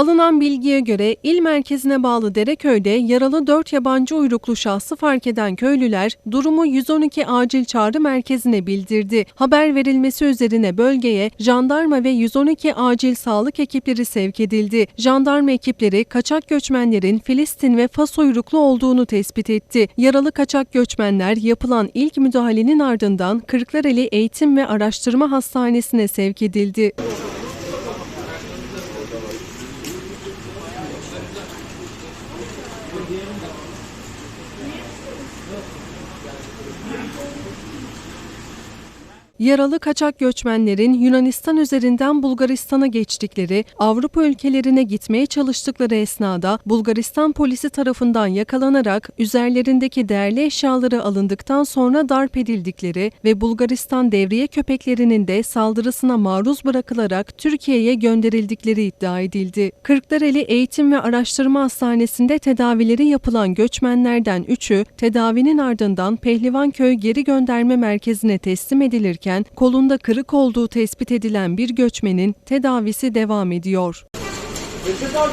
Alınan bilgiye göre il merkezine bağlı Dereköy'de yaralı 4 yabancı uyruklu şahsı fark eden köylüler durumu 112 acil çağrı merkezine bildirdi. Haber verilmesi üzerine bölgeye jandarma ve 112 acil sağlık ekipleri sevk edildi. Jandarma ekipleri kaçak göçmenlerin Filistin ve Fas uyruklu olduğunu tespit etti. Yaralı kaçak göçmenler yapılan ilk müdahalenin ardından Kırklareli Eğitim ve Araştırma Hastanesi'ne sevk edildi. Thank you. Yaralı kaçak göçmenlerin Yunanistan üzerinden Bulgaristan'a geçtikleri, Avrupa ülkelerine gitmeye çalıştıkları esnada Bulgaristan polisi tarafından yakalanarak üzerlerindeki değerli eşyaları alındıktan sonra darp edildikleri ve Bulgaristan devriye köpeklerinin de saldırısına maruz bırakılarak Türkiye'ye gönderildikleri iddia edildi. Kırklareli Eğitim ve Araştırma Hastanesi'nde tedavileri yapılan göçmenlerden üçü tedavinin ardından Pehlivanköy Geri Gönderme Merkezi'ne teslim edilirken kolunda kırık olduğu tespit edilen bir göçmenin tedavisi devam ediyor. Recep abi.